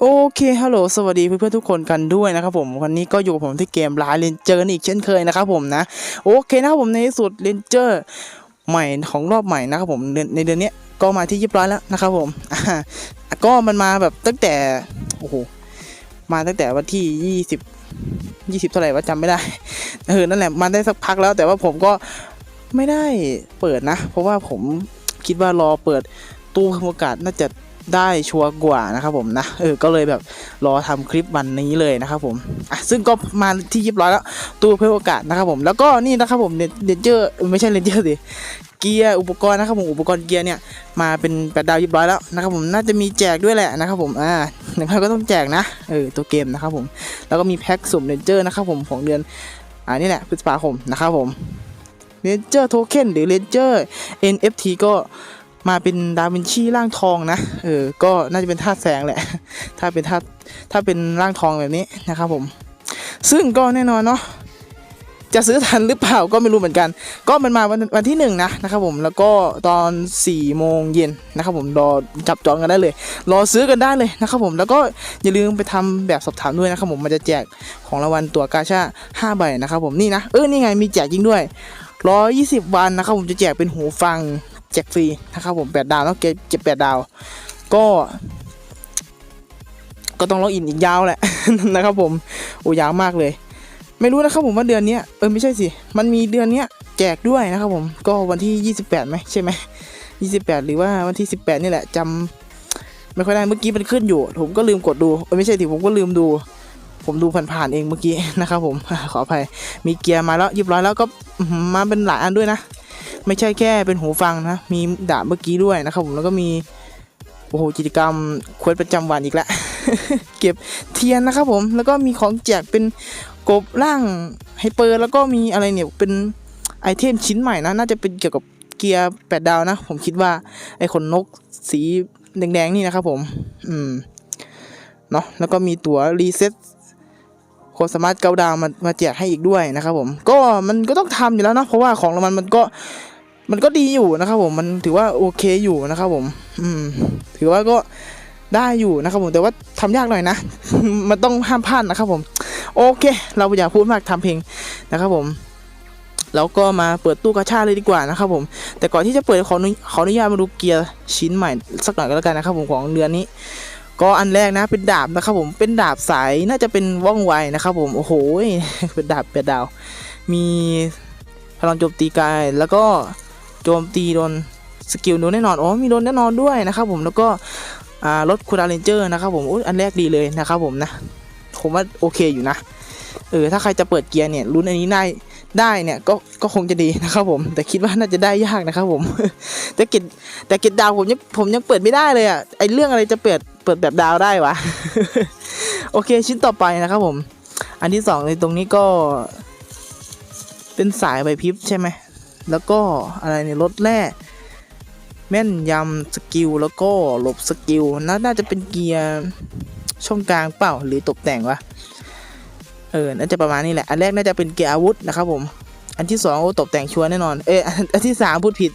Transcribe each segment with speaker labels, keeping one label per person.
Speaker 1: โอเค ฮัลโหล สวัสดีเพื่อนๆทุกคนกันด้วยนะครับผม วันนี้ก็อยู่กับผมที่เกมลาเรนเจอร์อีกเช่นเคยนะครับผมนะ โอเคนะครับผมในที่สุดเรนเจอร์ใหม่ของรอบใหม่นะครับผมในเดือนนี้ก็มาที่เรียบร้อยแล้วนะครับผม ก็มันมาแบบตั้งแต่ โอ้โห มาตั้งแต่วันที่ยี่สิบยี่สิบเท่าไหร่ว่าจำไม่ได้ เออ นั่นแหละมาได้สักพักแล้ว แต่ว่าผมก็ไม่ได้เปิดนะ เพราะว่าผมคิดว่ารอเปิดตู้โอกาสน่าจะ ได้ชัวร์กว่านะครับผมนะเออก็เลยแบบรอทำคลิปวันนี้เลยนะครับผมอะซึ่งก็มาที่เรียบร้อยแล้วตู้เพื่อโอกาสนะครับผมแล้วก็นี่นะครับผมเรนเจอร์ไม่ใช่เรนเจอร์สิเกียร์อุปกรณ์นะครับผมอุปกรณ์เกียร์เนี่ยมาเป็นแปดดาวเรียบร้อยแล้วนะครับผมน่าจะมีแจกด้วยแหละนะครับผมอ่าหนึ่งพันก็ต้องแจกนะเออตัวเกมนะครับผมแล้วก็มีแพ็คสุ่มเรนเจอร์นะครับผมของเดือนอ่านี่แหละพฤษภาคมนะครับผมเรนเจอร์โทเค็นหรือเรนเจอร์ NFT ก็ มาเป็นดาวินชีร่างทองนะ เออ ก็น่าจะเป็นธาตุแสงแหละ ถ้าเป็นธาตุถ้าเป็นร่างทองแบบนี้นะครับผม ซึ่งก็แน่นอนเนาะ จะซื้อทันหรือเปล่าก็ไม่รู้เหมือนกัน ก็มันมาวันวันที่หนึ่งนะนะครับผม แล้วก็ตอน4ี่โมงเย็นนะครับผมรอจับจองกันได้เลย รอซื้อกันได้เลยนะครับผม แล้วก็อย่าลืมไปทำแบบสอบถามด้วยนะครับผม มันจะแจกของรางวัลตั๋วกาชา5ใบนะครับผม นี่นะ เออ นี่ไงมีแจกจริงด้วย120 วันนะครับผมจะแจกเป็นหูฟัง แจกฟรีนะครับผม8ดาวแล้วเก็บเจ็บ8ดาว ก็ ก็ต้องล็อกอินอีกยาวแหละนะครับผมโอ้ยาวมากเลย ไม่รู้นะครับผมว่าเดือนนี้เออไม่ใช่สิ มันมีเดือนนี้แจกด้วยนะครับผมก็วันที่ 28ไหมใช่ไหม28 หรือว่าวันที่ 18 นี่แหละจำไม่ค่อยได้เมื่อกี้มันขึ้นอยู่ ผมก็ลืมกดดูเออไม่ใช่สิผมก็ลืมดู ผมดูผ่านๆเองเมื่อกี้นะครับผมขออภัยมีเกียร์มาแล้วเรียบร้อยแล้วก็มาเป็นหลายอันด้วยนะ ไม่ใช่แค่เป็นหูฟังนะ มีดาบเมื่อกี้ด้วยนะครับผมแล้วก็มีโอ้โหกิจกรรมควรประจำวันอีกแล้วเก็บเทียนนะครับผมแล้วก็มีของแจกเป็นกบร่างไฮเปอร์แล้วก็มีอะไรเนี่ยเป็นไอเทมชิ้นใหม่นะน่าจะเป็นเกี่ยวกับเกียร์แปดดาวนะ ผมคิดว่าไอขนนกสีแดงๆนี่นะครับผม อืมเนาะแล้วก็มีตั๋วรีเซ็ตโค้ดสมารถเกาดาวมามาแจกให้อีกด้วยนะครับผม ก็มันก็ต้องทำอยู่แล้วนะเพราะว่าของรางวัลมันก็ มันก็ดีอยู่นะครับผมมันถือว่าโอเคอยู่นะครับผม อืม ถือว่าก็ได้อยู่นะครับผมแต่ว่าทำยากหน่อยนะ มันต้องห้ามพลาดนะครับผม โอเค เราอย่าพูดมากทำเพลงนะครับผมแล้วก็มาเปิดตู้กระชาเลยดีกว่านะครับผม แต่ก่อนที่จะเปิดขออนุขออนุญาตมาดูเกียร์ชิ้นใหม่สักหน่อยก็แล้วกันนะครับผมของเดือนนี้ ก็อันแรกนะเป็นดาบนะครับผมเป็นดาบสายน่าจะเป็นว่องไวนะครับผมโอ้โหเป็นดาบเป็นดาว มีพลังโจมตีกายแล้วก็ โจมตีโดนสกิลโดนแน่นอนอ๋อมีโดนแน่นอนด้วยนะครับผมแล้วก็ลดคูดาเลนเจอร์นะครับผมอันแรกดีเลยนะครับผมนะผมว่าโอเคอยู่นะเออถ้าใครจะเปิดเกียร์เนี่ยรุ่นอันนี้ได้ได้เนี่ยก็ก็คงจะดีนะครับผม แต่คิดว่าน่าจะได้ยากนะครับผม แต่เกตแต่เกตดาวผมยังผมยังเปิดไม่ได้เลยอะไอเรื่องอะไรจะเปิดเปิดแบบดาวได้วะโอเคชิ้นต่อไปนะครับผม อันที่สองในตรงนี้ก็ เป็นสายใบพิบใช่ไหม แล้วก็อะไรเนี่ยรถแร่แม่นยำสกิลแล้วก็หลบสกิลน่าน่าจะเป็นเกียร์ช่องกลางเปล่าหรือตกแต่งวะเออน่าจะประมาณนี้แหละ อันแรกน่าจะเป็นเกียร์อาวุธนะครับผม อันที่สองตกแต่งชัวร์แน่นอน เอออันที่สามพูดผิด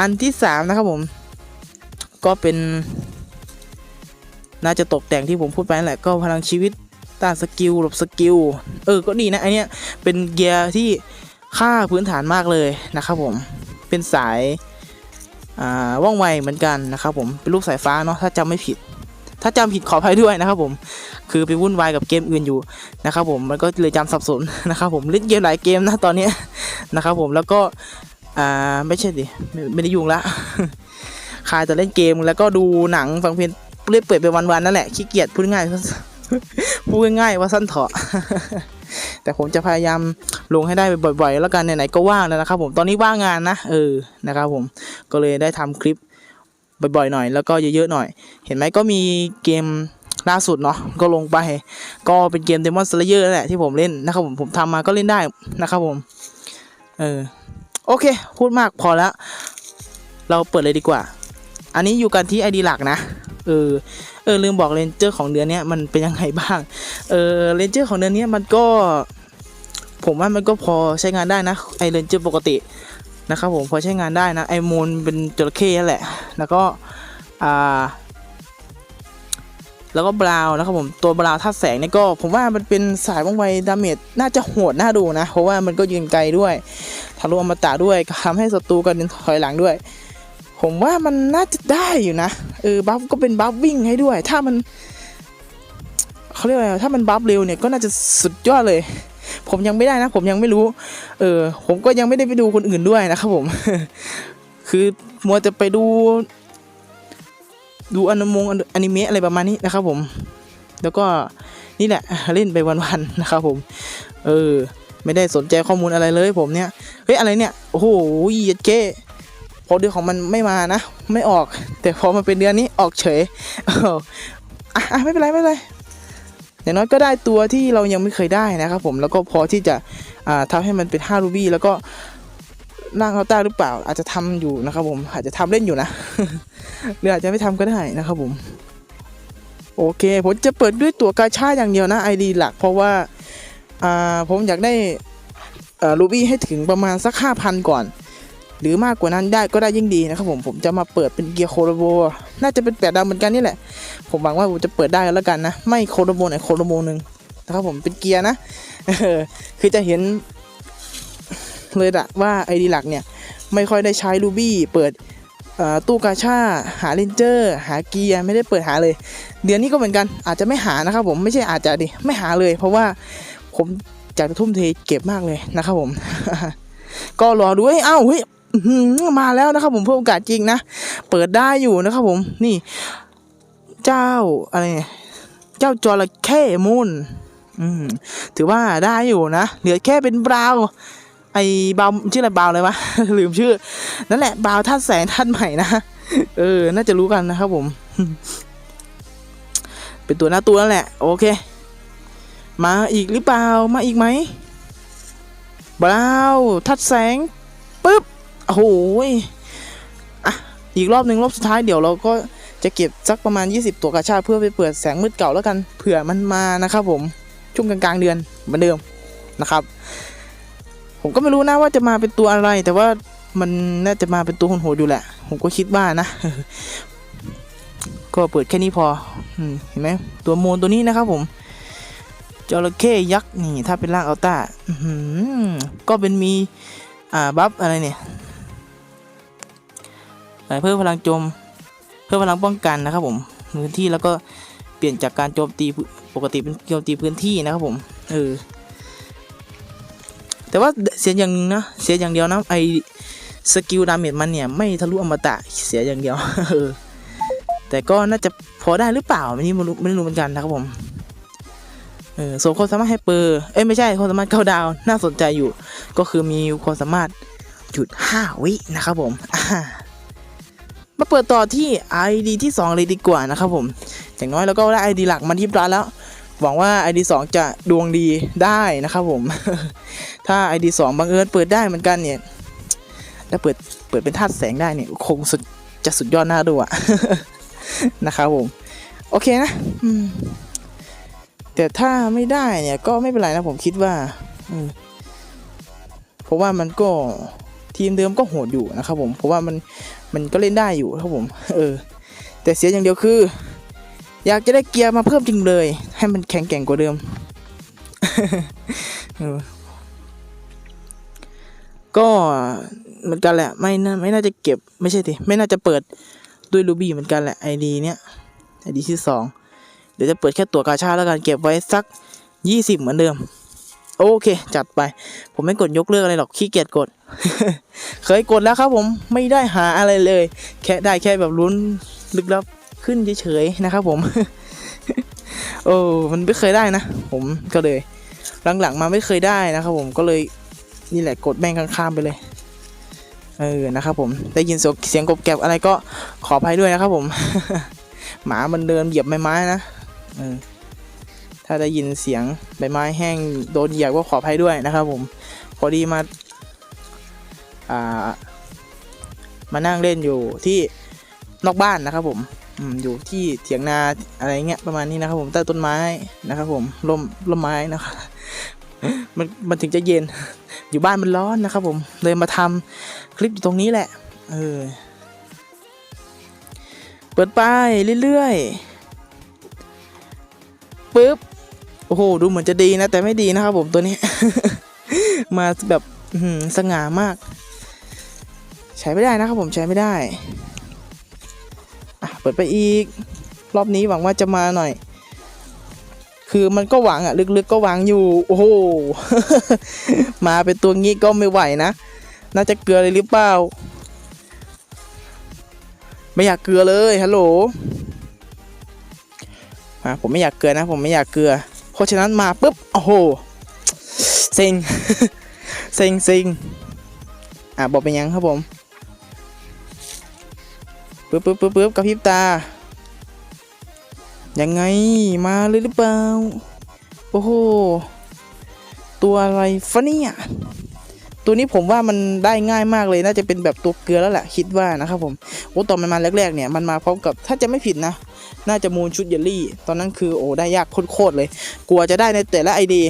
Speaker 1: อันที่สามนะครับผม ก็เป็น น่าจะตกแต่งที่ผมพูดไปนั่นแหละก็พลังชีวิตต้านสกิลหลบสกิล เออ ก็ดีนะอันเนี้ยเป็นเกียร์ที่ ค่าพื้นฐานมากเลยนะครับผมเป็นสายอ่าว่องไวเหมือนกันนะครับผมเป็นลูกสายฟ้าเนาะถ้าจำไม่ผิด ถ้าจำผิดขออภัยด้วยนะครับผมคือไปวุ่นวายกับเกมอื่นอยู่นะครับผมมันก็เลยจำสับสนนะครับผมเล่นเกมหลายเกมนะตอนนี้นะครับผมแล้วก็อ่าไม่ใช่ดิไม่ได้ยุ่งละคายแต่เล่นเกมแล้วก็ดูหนังฟังเพลงเรื่อยเปื่อยไปวันๆนั่นแหละขี้เกียจพูดง่ายพูดง่ายว่าสั้นเถาะ แต่ผมจะพยายามลงให้ได้บ่อยๆ แล้วกันไหนๆก็ว่างแล้วนะครับ ผมตอนนี้ว่างงานนะเออนะครับผมก็เลยได้ทำคลิปบ่อยๆหน่อย แล้วก็เยอะๆหน่อย เห็นไหมก็มีเกมล่าสุดเนาะก็ลงไป ก็เป็นเกม Demon Slayer นั่นแหละที่ผมเล่นนะครับผมผมทำมาก็เล่นได้นะครับผม เออโอเค พูดมากพอแล้ว เราเปิดเลยดีกว่า อันนี้อยู่กันที่ ID หลักนะ เออ เออ ลืมบอกเรนเจอร์ของเดือนนี้มันเป็นยังไงบ้าง เออเรนเจอร์ของเดือนนี้มันก็ ผมว่ามันก็พอใช้งานได้นะไอเรนเจอร์ปกตินะครับผมพอใช้งานได้นะไอมูลเป็นจระเข้นั่นแหละ แล้วก็อ่าแล้วก็บราวนะครับผมตัวบราวน์ธาตุแสงเนี่ยก็ ผมว่ามันเป็นสายว่องไวดาเมจน่าจะโหดน่าดูนะ เพราะว่ามันก็ยืนไกลด้วยทะลุอมตะด้วยทำให้ศัตรูกันถอยหลังด้วย ผมว่ามันน่าจะได้อยู่นะเออบัฟก็เป็นบัฟวิ่งให้ด้วย ถ้ามัน เขาเรียกว่าอะไรถ้ามันบัฟเร็วเนี่ยก็น่าจะสุดยอดเลย ผมยังไม่ได้นะ ผมยังไม่รู้ เออ ผมก็ยังไม่ได้ไปดูคนอื่นด้วยนะครับผม คือมัวจะไปดู ดูอนิมงอนิเมะอะไรประมาณนี้นะครับผม แล้วก็นี่แหละเล่นไปวันๆนะครับผม เออ ไม่ได้สนใจข้อมูลอะไรเลย ผมเนี่ย เฮ้ยอะไรเนี่ย โอ้โหเย็ดเก้พอเดือนของมันไม่มานะ ไม่ออก แต่พอมาเป็นเดือนนี้ออกเฉยอออะอะไม่เป็นไรไม่เป็นไร อย่างน้อยก็ได้ตัวที่เรายังไม่เคยได้นะครับผมแล้วก็พอที่จะอ่าทำให้มันเป็น5รูบี้แล้วก็ร่างเอาต้าหรือเปล่า อาจจะทำอยู่นะครับผมอาจจะทำเล่นอยู่นะหรืออาจจะไม่ทำก็ได้นะครับผมโอเค ผมจะเปิดด้วยตัวกาชาอย่างเดียวนะ ID หลัก เพราะว่าผมอยากได้รูบี้ให้ถึงประมาณสัก 5,000 ก่อน หรือมากกว่านั้นได้ก็ได้ยิ่งดีนะครับผมผมจะมาเปิดเป็นเกียร์โคโรโบน่าจะเป็นแปดดาวเหมือนกันนี่แหละ ผมหวังว่าผมจะเปิดได้แล้วกันนะ ไม่โคโรโบไหนโคโรโบหนึ่งนะครับผมเป็นเกียร์นะคือจะเห็นเลยอะว่าไอดีหลักเนี่ย ไม่ค่อยได้ใช้รูบี้เปิดตู้กาชาหาเลนเจอร์ หาเกียร์ไม่ได้เปิดหาเลย เดือนนี้ก็เหมือนกันอาจจะไม่หานะครับผมไม่ใช่อาจจะดิไม่หาเลย เพราะว่าผมอยากจะทุ่มเทเก็บมากเลยนะครับผม ก็รอดูเฮ้ยอ้าเฮ้ย มาแล้วนะครับผมเพื่อโอกาสจริงนะ เปิดได้อยู่นะครับผมนี่ เจ้าอะไรเจ้าจระเข้มูนถือว่าได้อยู่นะเหลือแค่เป็นบราว์ไอ้บราว์ชื่ออะไรบราว์เลยวะลืมชื่อ นั่นแหละบราว์ท่านแสงท่านใหม่นะเออ น่าจะรู้กันนะครับผม เป็นตัวหน้าตัวนั่นแหละ โอเค มาอีกหรือเปล่ามาอีกไหมบราว์ทัดแสงปึ๊บ โอ้โหอะอีกรอบหนึ่งรอบสุดท้ายเดี๋ยวเราก็จะเก็บสักประมาณ 20 ตัวกาชาเพื่อไปเปิดแสงมืดเก่าแล้วกันเผื่อมันมานะครับผมช่วงกลางๆเดือนเหมือนเดิมนะครับ ผมก็ไม่รู้นะว่าจะมาเป็นตัวอะไร แต่ว่ามันน่าจะมาเป็นตัวโหดอยู่แหละ ผมก็คิดว่านะ ก็เปิดแค่นี้พอเห็นไหมตัวโมนตัวนี้นะครับผมจระเข้ยักษ์นี่ถ้าเป็นร่างอัลต้าก็เป็นมีอ่าบัฟอะไรเนี่ย เพิ่มพลังโจม เพิ่มพลังป้องกันนะครับผมพื้นที่แล้วก็เปลี่ยนจากการโจมตีปกติเป็นโจมตีพื้นที่นะครับผมเออแต่ว่าเสียอย่างหนึงนะเสียอย่างเดียวนะไอสกิลดาเมจมันเนี่ยไม่ทะลุอมตะเสียอย่างเดียวเออแต่ก็น่าจะพอได้หรือเปล่าไม่รู้ไม่รู้ไม่รู้เหมือนกันนะครับผมเออส่วนความสามารถให้เปอร์เอ้ยไม่ใช่ความสามารถเก้าดาวน่าสนใจอยู่ ก็คือมีความสามารถหยุด5วินะครับผมอ่า มาเปิดต่อที่ ID ที่ 2 เลยดีกว่านะครับผม อย่างน้อยเราก็ได้ ID หลักมาที่ร้านแล้ว หวังว่า ID 2 จะดวงดีได้นะครับผม ถ้า ID 2บังเอิญเปิดได้เหมือนกันเนี่ยถ้าเปิดเปิดเป็นธาตุแสงได้เนี่ยคงสุดจะสุดยอดหน้าดูอะนะครับผม โอเคนะแต่ถ้าไม่ได้เนี่ยก็ไม่เป็นไรนะผมคิดว่าเพราะว่ามันก็ทีมเดิมก็โหดอยู่นะครับผม เพราะว่ามัน มันก็เล่นได้อยู่ครับผมเออแต่เสียอย่างเดียวคือ อยากจะได้เกียร์มาเพิ่มจริงเลย ให้มันแข็งแกร่งกว่าเดิมก็เหมือนกันแหละ ไม่น่าไม่น่าจะเก็บไม่ใช่สิไม่น่าจะเปิดด้วยรูบี้เหมือนกันแหละไอดีเนี้ยไอดีที่สองเดี๋ยวจะเปิดแค่ตัวกาชาแล้วกันเก็บไว้สักยี่สิบเหมือนเดิม โอเค จัดไป ผมไม่กดยกเลิกอะไรหรอกขี้เกียจกด เคยกดแล้วครับผมไม่ได้หาอะไรเลย แค่ได้แค่แบบลุ้นลึกลับขึ้นเฉยๆนะครับ ผม โอ้มันไม่เคยได้นะผมก็เลย หลังๆมาไม่เคยได้นะครับ ผมก็เลยนี่แหละกดแม่งข้างๆไปเลยเออนะครับผมได้ยินเสียงกบแกบอะไรก็ขออภัยด้วยนะครับผม หมามันเดินเหยียบไม้นะเออ ถ้าได้ยินเสียงใบไม้แห้งโดนเหยียบก็ขออภัยด้วยนะครับผมพอดีมาอ่ามานั่งเล่นอยู่ที่นอกบ้านนะครับผมอยู่ที่เถียงนาอะไรเงี้ยประมาณนี้นะครับผมใต้ต้นไม้นะครับผมร่มร่มไม้นะครับมันมันถึงจะเย็นอยู่บ้านมันร้อนนะครับผมเลยมาทำคลิปอยู่ตรงนี้แหละเออเปิดไปเรื่อยๆปึ๊บ โอ้โห ดูเหมือนจะดีนะ แต่ไม่ดีนะครับผมตัวนี้ มาแบบสง่ามาก ใช้ไม่ได้นะครับผมใช้ไม่ได้อะเปิดไปอีก รอบนี้หวังว่าจะมาหน่อย คือมันก็หวังอะลึกๆก็หวังอยู่ โอ้โห มาเป็นตัวงี้ก็ไม่ไหวนะ น่าจะเกลือเลยหรือเปล่า ไม่อยากเกลือเลยฮัลโหลผมไม่อยากเกลือนะ ผมไม่อยากเกลือ เพราะฉะนั้นมาปุ๊บโอ้โหเซ็งเซ็งเซ็งอะบอกเป็นยังครับผมปึ๊บปึ๊บปึ๊บปึ๊บกระพริบตา ยังไงมาเลยหรือเปล่า โอ้โห ตัวอะไรฟะเนี่ย ตัวนี้ผมว่ามันได้ง่ายมากเลยน่าจะเป็นแบบตัวเกลือแล้วแหละคิดว่านะครับผมโอ้ตอนมันมาแรกๆเนี่ยมันมาพร้อมกับถ้าจะไม่ผิดนะ น่าจะมูลชุดเยลลี่ ตอนนั้นคือโอ้ได้ยากโคตรเลย กลัวจะได้ในแต่ละไอเดี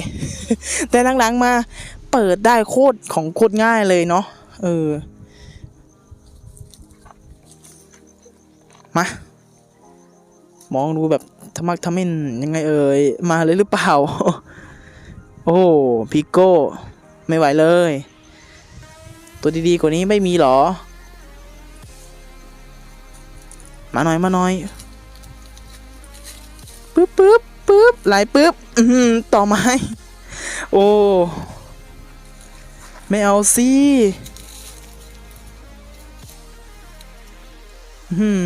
Speaker 1: แต่หลังๆมาเปิดได้โคตรของโคตรง่ายเลยเนาะเออมามองดูแบบทะมักทะเม่นยังไงเอ่ยมาเลยหรือเปล่า โอ้พิโก้ ไม่ไหวเลย ตัวดีๆกว่านี้ไม่มีหรอ มาหน่อยมาหน่อยปึ๊บปึ๊บปึ๊บไหลปึ๊บอือหือต่อไม้โอ้ไม่เอาสิอืม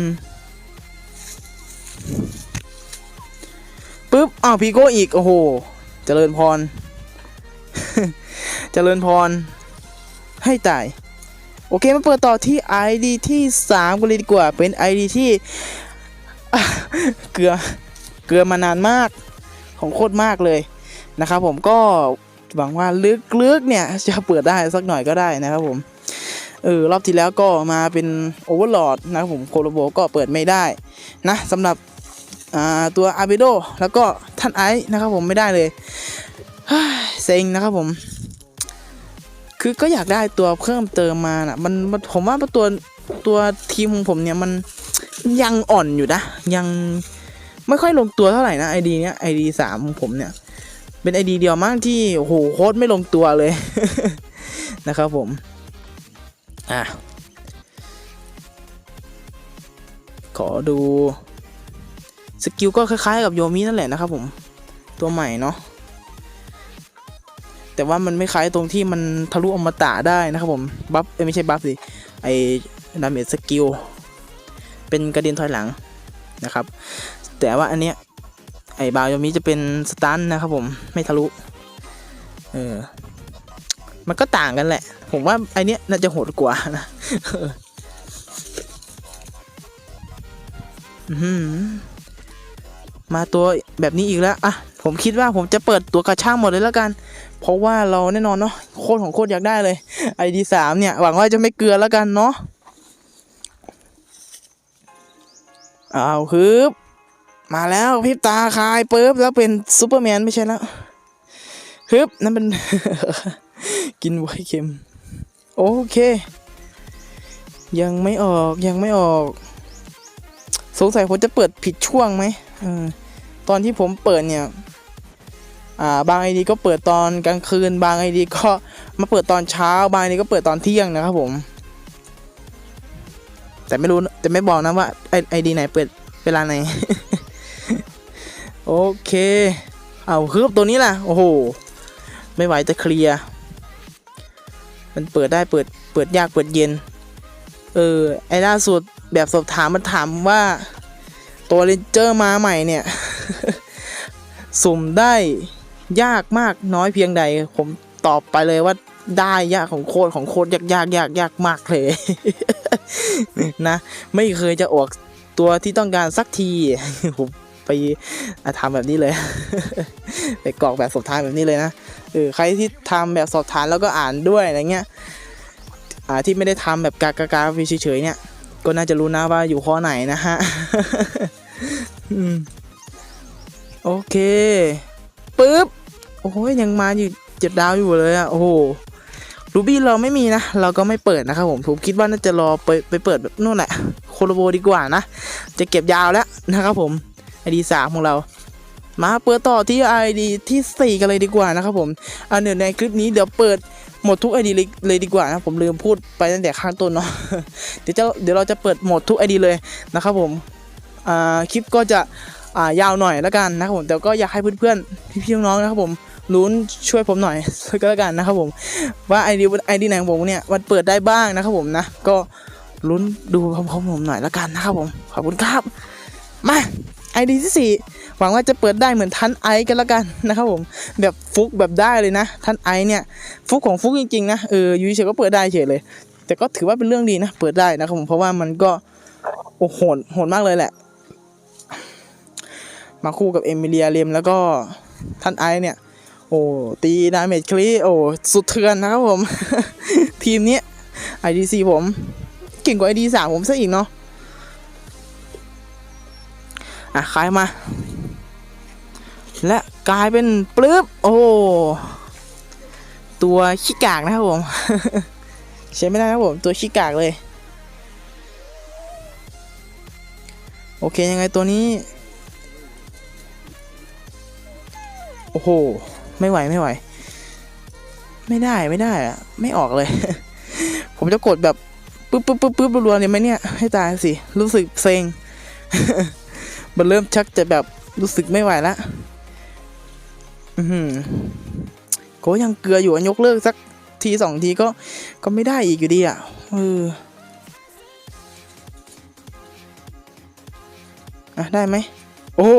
Speaker 1: ปึ๊บ อ้าวพีโก้อีก โอ้โห เจริญพร เจริญพร ให้ตาย โอเคมาเปิดต่อที่ ID ที่ 3 กันเลยดีกว่า เป็น ID ที่อ่เกลือเกลือมานานมาก ของโคตรมากเลยนะครับผมก็หวังว่าลึกๆเนี่ย จะเปิดได้สักหน่อยก็ได้นะครับผมเออรอบที่แล้วก็มาเป็นโอเวอร์ลอดนะครับผมโคโลโบก็เปิดไม่ได้นะสำหรับตัวอาเบโดแล้วก็ท่านไอซ์นะครับผมไม่ได้เลยเฮ้ยเซ็งนะครับผม คือก็อยากได้ตัวเพิ่มเติมมาน่ะมันมันผมว่าตัวตัวทีมของผมเนี่ยมันยังอ่อนอยู่นะ ยังไม่ค่อยลงตัวเท่าไหร่นะไอดีเนี้ยไอดีสามของผมเนี่ย เป็นไอดีเดียวมากที่โอ้โหโคตรไม่ลงตัวเลยนะครับผม อะ ขอดู สกิลก็คล้ายๆกับโยมินั่นแหละนะครับผม ตัวใหม่เนาะ แต่ว่ามันไม่คล้ายตรงที่มันทะลุอมตะได้นะครับผมบัฟไม่ใช่บัฟสิไอดาเมจสกิลเป็นกระเด็นถอยหลังนะครับ แต่ว่าอันเนี้ยไอบาโยมิจะเป็นสตันนะครับผมไม่ทะลุเออมันก็ต่างกันแหละ ผมว่าไอเนี้ยน่าจะโหดกว่านะอื้อหือมาตัวแบบนี้อีกแล้ว อะ ผมคิดว่าผมจะเปิดตัวกระช่างหมดเลยแล้วกัน เพราะว่าเราแน่นอนเนาะโคตรของโคตรอยากได้เลยไอดีสามเนี่ยหวังว่าจะไม่เกลือแล้วกันเนาะเอาวฮึบมาแล้วพิบตาคายเปุ๊บแล้วเป็นซูเปอร์แมนไม่ใช่แล้วฮึบนั่นเป็น กินไวเค็ม โอเค ยังไม่ออกยังไม่ออก สงสัยผมจะเปิดผิดช่วงไหมอตอนที่ผมเปิดเนี่ย บางไอดีก็เปิดตอนกลางคืน บางไอดีก็มาเปิดตอนเช้า บางไอดีก็เปิดตอนเที่ยงนะครับผม แต่ไม่รู้แต่ไม่บอกนะว่าไอดีไหนเปิดเวลาไหน โอเค เอาคืบตัวนี้ล่ะ โอ้โห ไม่ไหวจะเคลียร์ มันเปิดได้เปิดเปิดยากเปิดเย็น เออ ไอ้ล่าสุดแบบสอบถามมันถามว่าตัวเรนเจอร์มาใหม่เนี่ย สุ่มได้ ยากมากน้อยเพียงใด ผมตอบไปเลยว่าได้ยากของโคตรของโคตรยากยากยากยากมากเลยนะ ไม่เคยจะออกตัวที่ต้องการสักทีผมไปทำแบบนี้เลยไปกรอกแบบสอบทานแบบนี้เลยนะเออใครที่ทำแบบสอบทานแล้วก็อ่านด้วยอะไรเงี้ยอ่าที่ไม่ได้ทำแบบกากากาเฉยๆเนี่ย ก็น่าจะรู้นะว่าอยู่ข้อไหนนะฮะอืมโอเคปึ๊บ โอ้ยยังมาอยู่เจ็ดดาวอยู่เลยอะโอ้โหรูบี้เราไม่มีนะ เราก็ไม่เปิดนะครับผมผมคิดว่าน่าจะรอไปไปเปิดแบบนู่นแหละโคโลโบดีกว่านะ จะเก็บยาวแล้วนะครับผมไอดีสามของเรา มาเปิดต่อที่ ID ที่4กันเลยดีกว่านะครับผมอันเดี๋ยวในคลิปนี้เดี๋ยวเปิดหมดทุก ID เลยเลยดีกว่านะผมลืมพูดไปตั้งแต่ข้างต้นเนาะเดี๋ยวจะเดี๋ยวเราจะเปิดหมดทุก ID เลยนะครับผมอ่าคลิปก็จะอ่ายาวหน่อยแล้วกันนะครับผมแต่ก็อยากให้เพื่อนๆพี่ๆน้องๆนะครับผม ลุ้นช่วยผมหน่อยก็แล้วกันนะครับผมว่า ID ID ไหนของผมเนี่ยมันเปิดได้บ้างนะครับผมนะ ก็ลุ้นดูพร้อมๆผมหน่อยแล้วกันนะครับผมขอบคุณครับมา ID ที่สี่หวังว่าจะเปิดได้เหมือนทันไอซ์กันแล้วกันนะครับผมแบบฟุกแบบได้เลยนะทันไอซ์เนี่ยฟุกของฟุกจริงๆนะเออยูเฉยก็เปิดได้เฉยเลย แต่ก็ถือว่าเป็นเรื่องดีนะเปิดได้นะครับผมเพราะว่ามันก็โอ้โหดโหดมากเลยแหละ มาคู่กับเอมิเลียเรมแล้วก็ทันไอซ์เนี่ย โอ้ตีดาเมจคลีโอ้สุดเถื่อนนะครับผม ทีมนี้ IDC ผม เก่งกว่า ID สามผมซะอีกเนาะอะขายมา และกลายเป็นปลื้บโอ้ตัวขี้กากนะครับผมใช้ไม่ได้นะครับผมตัวขี้กากเลย โอเคยังไงตัวนี้ โอ้โห ไม่ไหวไม่ไหว ไม่ได้ไม่ได้อะไม่ออกเลย ผมจะกดแบบปึ๊บปึ๊บปึ๊บปึ๊บรัวๆเนี่ยไหมเนี่ย ให้ตายสิ รู้สึกเซ็ง มันเริ่มชักจะแบบรู้สึกไม่ไหวละอือหือก็ยังเกลืออยู่อะยกเลิกสักทีสองทีก็ก็ไม่ได้อีกอยู่ดีอะเอออะได้ไหม โอ้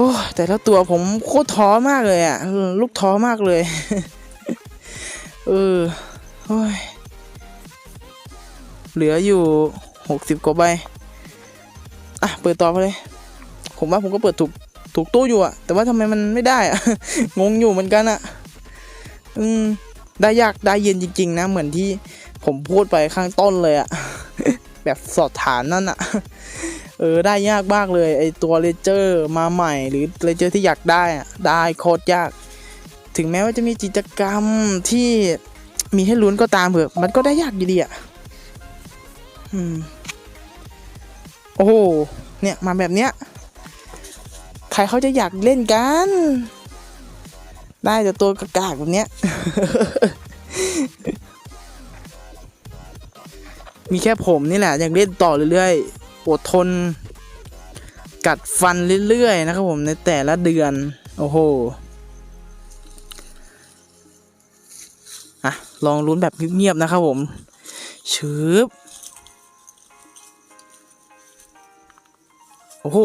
Speaker 1: โอ้แต่ละตัวผมโคตรท้อมากเลยอะลูกท้อมากเลย เออโอ้ยเหลืออยู่หกสิบกว่าใบอะเปิดต่อไปเลย ผมว่าผมก็เปิดถูกถูกตู้อยู่อะแต่ว่าทำไมมันไม่ได้อะงงอยู่เหมือนกันอะอืมได้ยากได้เย็นจริง ๆ นะ เหมือนที่ผมพูดไปข้างต้นเลยอะแบบสอบฐานนั่นอะ เออได้ยากมากเลยไอตัวเลเจอร์มาใหม่ หรือเลเจอร์ที่อยากได้อะได้โคตรยาก ถึงแม้ว่าจะมีกิจกรรมที่มีให้ลุ้นก็ตามเถอะมันก็ได้ยากอยู่ดีอะอืมโอ้โหเนี่ยมาแบบเนี้ยใครเขาจะอยากเล่นกัน ได้แต่ตัวกากๆแบบเนี้ยมีแค่ผมนี่แหละ อยากเล่นต่อเรื่อย อดทน กัดฟันเรื่อยๆนะครับผมในแต่ละเดือน โอ้โหอะลองลุ้นแบบเงียบๆนะครับผมชืบโอ้โห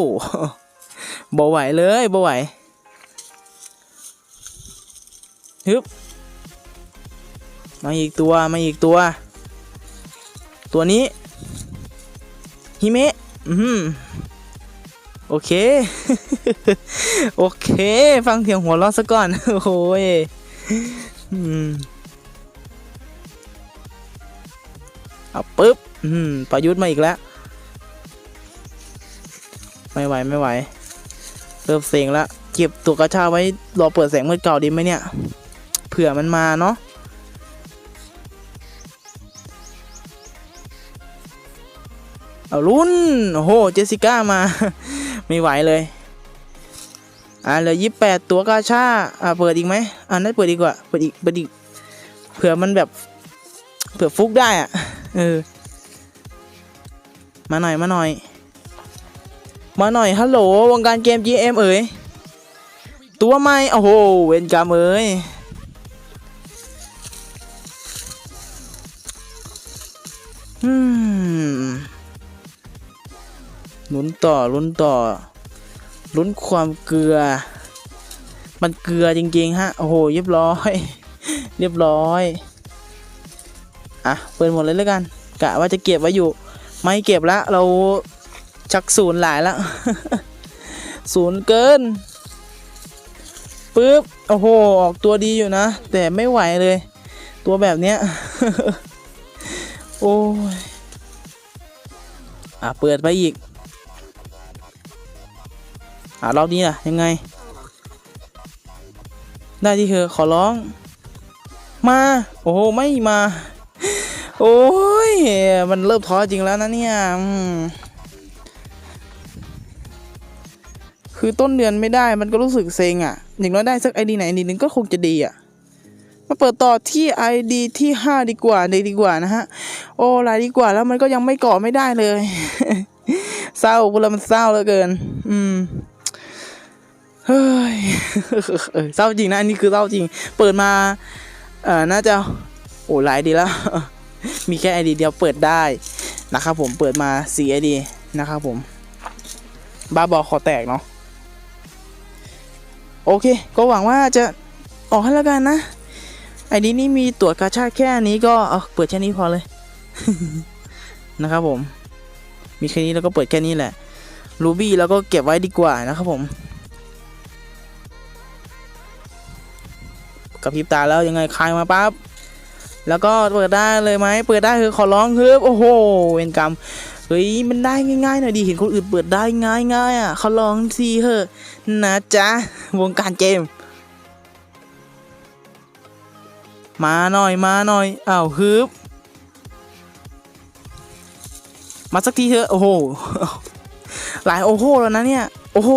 Speaker 1: บ่ไหวเลยบ่ไหวฮึบมาอีกตัว มาอีกตัว ตัวนี้ฮิเมะ อืมโอเค โอเค ฟังเสียงหัวเราะซะก่อน โอ้โหยอืมเอาปึ๊บอืมประยุทธ์มาอีกแล้ว ไม่ไหวไม่ไหว เริ่มเซ็งแล้ว เก็บตัวกระชาไว้รอเปิดแสงเมื่อเก่าดีไหมเนี่ย เผื่อมันมาเนาะ เอาลุ้นโอ้โหเจสิก้ามา ไม่ไหวเลย อ่าเหลือยี่แปดตัวกาชาอ่าเปิดอีกไหมอ่าได้เปิดดีกว่าเปิดอีกเปิดอีกเผื่อมันแบบเผื่อฟุกได้อะเออมาหน่อยมาหน่อย มาหน่อยฮัลโหลวงการเกม GM เอ๋ยตัวใหม่โอ้โหเวนกรรมเอ๋ยอืม ลุ้นต่อลุ้นต่อลุ้นความเกลือ มันเกลือจริงๆฮะโอ้โหเรียบร้อย เรียบร้อยอะเปิดหมดเลยแล้วกันกะว่าจะเก็บไว้อยู่ ไม่เก็บละเราชักศูนย์หลายล้วศูนย์เกินปึ๊บโอ้โหออกตัวดีอยู่นะ แต่ไม่ไหวเลย ตัวแบบเนี้ยโอ้ยอะเปิดไปอีก อะรอบนี้ล่ะยังไง ได้ที่เธอขอร้อง มา โอ้โหไม่มา โอ้ย มันเริ่มท้อจริงแล้วนะเนี่ยคือต้นเดือนไม่ได้มันก็รู้สึกเซ็งอะ อย่างน้อยได้สักไอดีไหนไอดีหนึ่งก็คงจะดีอะมาเปิดต่อที่ ID ที่ 5 ดีกว่าเลยดีกว่านะฮะ โอ้ลายดีกว่าแล้วมันก็ยังไม่ก่อไม่ได้เลย เศร้าเวลามันเศร้าเหลือเกิน อืม เฮ้ยเศร้าจริงนะอันนี้คือเศร้าจริง เปิดมาเอ่อน่าจะโอ้หลายดีแล้ว มีแค่ไอดีเดียวเปิดได้นะครับผมเปิดมา4ไอดีนะครับผมบ้าบอคอแตกเนาะโอเค ก็หวังว่าจะออกให้แล้วกันนะไอ้นี้นี่มีตรวจกาชาแค่นี้ก็เอาเปิดแค่นี้พอเลยนะครับผม มีแค่นี้แล้วก็เปิดแค่นี้แหละรูบี้แล้วก็เก็บไว้ดีกว่านะครับผม กระพริบตาแล้วยังไงคลายมาปั๊บแล้วก็เปิดได้เลยไหมเปิดได้คือขอร้องคือโอ้โหเวรกรรมเฮ้ยมันได้ง่ายๆหน่อยดิเห็นคนอื่นเปิดได้ง่ายๆอะเขาลองสิเถอะนะจ๊ะวงการเกมมาหน่อยมาหน่อยอ้าวฮึบมาสักทีเถอะโอ้โหหลายโอ้โหแล้วนะเนี่ยโอ้โห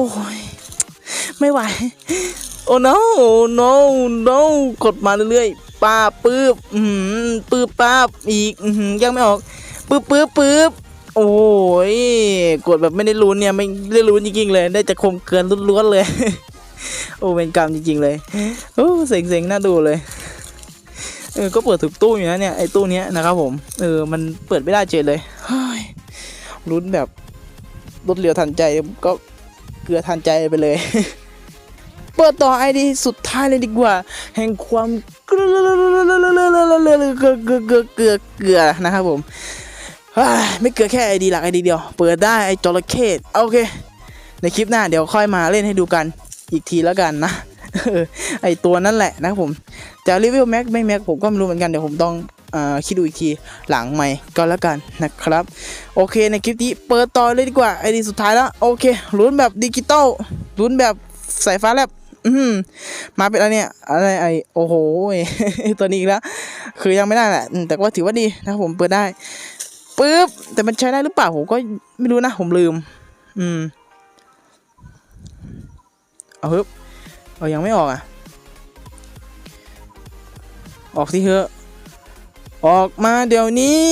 Speaker 1: ไม่ไหว โอ้ no no no กดมาเรื่อยๆป้าปื๊บอือหือปื๊บป้าอีกอืมยังไม่ออกปื๊บปื๊บปื๊บโอ้ยกดแบบไม่ได้ลุ้นเนี่ยไม่ได้ลุ้นจริงๆเลย ได้จะคมเกินล้วนๆเลย โอ้เป็นกรรมจริงๆเลยโอ้เซ็งๆน่าดูเลยเออก็เปิดถูกตู้อยู่นะเนี่ยไอ้ตู้เนี้ยนะครับผมเออมันเปิดไม่ได้เจนเลยเฮ้ยลุ้นแบบรวดเร็วทันใจก็เกลือทันใจไปเลย เปิดต่อไอดีสุดท้ายเลยดีกว่า แห่งความเกลือเกลือเกลือนะครับผมไม่เกลือแค่ไอดีหลักไอดีเดียว เปิดได้ไอจระเข้โอเค ในคลิปหน้าเดี๋ยวค่อยมาเล่นให้ดูกันอีกทีแล้วกันนะไอตัวนั่นแหละนะครับผมแต่รีวิวแม็กไม่แม็กผมก็ไม่รู้เหมือนกันเดี๋ยวผมต้องอคิดดูอีกทีหลังใหม่ก็แล้วกันนะครับ โอเคในคลิปนี้เปิดต่อเลยดีกว่าไอดีสุดท้ายแล้ว โอเคลุ้นแบบดิจิตอลลุ้นแบบสายฟ้าแลบ อือหือมาเป็นอะไรเนี่ย อะไรไอโอ้โหตัวนี้อีกแล้ว คือยังไม่ได้แหละ แต่ว่าถือว่าดีนะครับผมเปิดได้ปึ๊บแต่มันใช้ได้หรือเปล่าผมก็ไม่รู้นะ ผมลืม อืม เอาฮึบเอายังไม่ออกอะ ออกสิเถอะออกมาเดี๋ยวนี้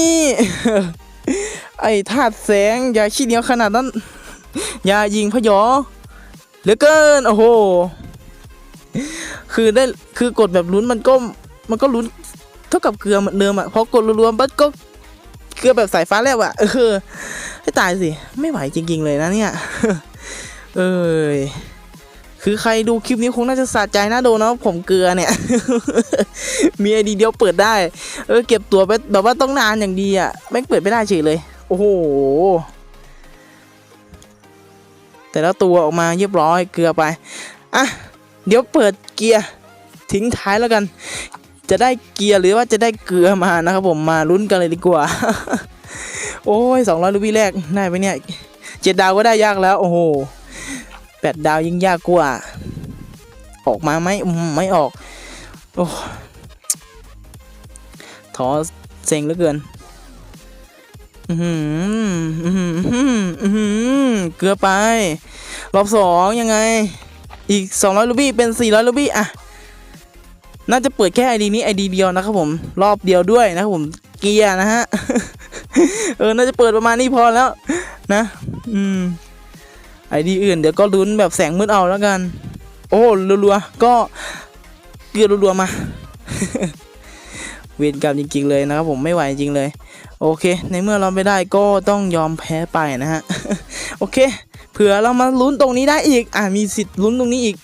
Speaker 1: ไอ้ธาตุแสง อย่าขี้เหนียวขนาดนั้น อย่ายิงพยอเหลือเกิน โอ้โห คือได้คือกดแบบลุ้นมันก็มันก็ลุ้นเท่ากับเกลือเหมือนเดิมอะพอกดรวมๆปั๊บก็เกลือแบบสายฟ้าแลบอะเออให้ตายสิไม่ไหวจริง ๆ เลยนะเนี่ย เอ้ยคือใครดูคลิปนี้คงน่าจะสะใจน่าดูนะผมเกลือเนี่ย มีไอดีเดียวเปิดได้ เออเก็บตัวไปแบบว่าต้องนานอย่างดีอะแม่เปิดไม่ได้เฉยเลย โอ้โห แต่และตัวออกมาเรียบร้อยเกลือไป อะ เดี๋ยวเปิดเกียร์ทิ้งท้ายแล้วกัน จะได้เกียร์หรือว่าจะได้เกลือมานะครับผมมาลุ้นกันเลยดีกว่า โอ้ยสองร้อยลูบี้แรกได้ไหมเนี่ยเจ็ดดาวก็ได้ยากแล้วโอ้โหแปดดาวยิ่งยากกว่า ออกมาไหมไม่ออกโอ้ท้อเซ็งเหลือเกินเกือไป รอบสองยังไง อีก 200ลูบี้เป็น 400ลูบี้อะน่าจะเปิดแค่ไอดีนี้ไอดีเดียวนะครับผมรอบเดียวด้วยนะครับผมเกียร์นะฮะเออน่าจะเปิดประมาณนี้พอแล้วนะ อืมไอดีอื่นเดี๋ยวก็ลุ้นแบบแสงมืดเอาแล้วกัน โอ้รัวๆก็เกลือรัวๆมาเวรกรรมจริง ๆ เลยนะครับผมไม่ไหวจริงเลย โอเค ในเมื่อเราไม่ได้ก็ต้องยอมแพ้ไปนะฮะ โอเค เผื่อเรามาลุ้นตรงนี้ได้อีก อ่ามีสิทธิ์ลุ้นตรงนี้อีก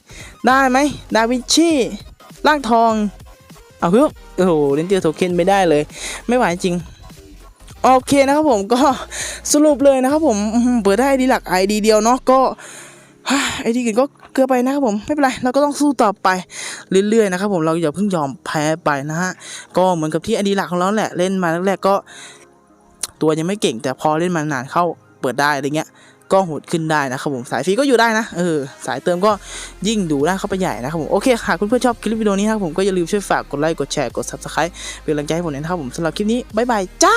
Speaker 1: ได้ไหมดาวินชีร่างทอง เอาเฮ้ยโอ้โหเล่นเตียโทเค็นไม่ได้เลย ไม่ไหวจริง โอเคนะครับผมก็สรุปเลยนะครับผมเปิดได้ดีหลักไอดีเดียวเนาะก็ไอดีอื่นก็เกลือไปนะครับผมไม่เป็นไรเราก็ต้องสู้ต่อไปเรื่อยๆนะครับผมเราอย่าเพิ่งยอมแพ้ไปนะฮะก็เหมือนกับที่ไอดีหลักของเราแหละเล่นมาแรกๆก็ ตัวยังไม่เก่งแต่พอเล่นมานานเข้าเปิดได้อะไรเงี้ย ก็โหดขึ้นได้นะครับผมสายฟรีก็อยู่ได้นะเออสายเติมก็ยิ่งดูได้เข้าไปใหญ่นะครับผมโอเคหากเพื่อนๆชอบคลิปวิดีโอนี้นะครับผมก็อย่าลืมช่วยฝากกดไลค์กดแชร์กด subscribe เป็นกำลังใจให้ผมนะครับผมสำหรับคลิปนี้บ๊ายบายจ้า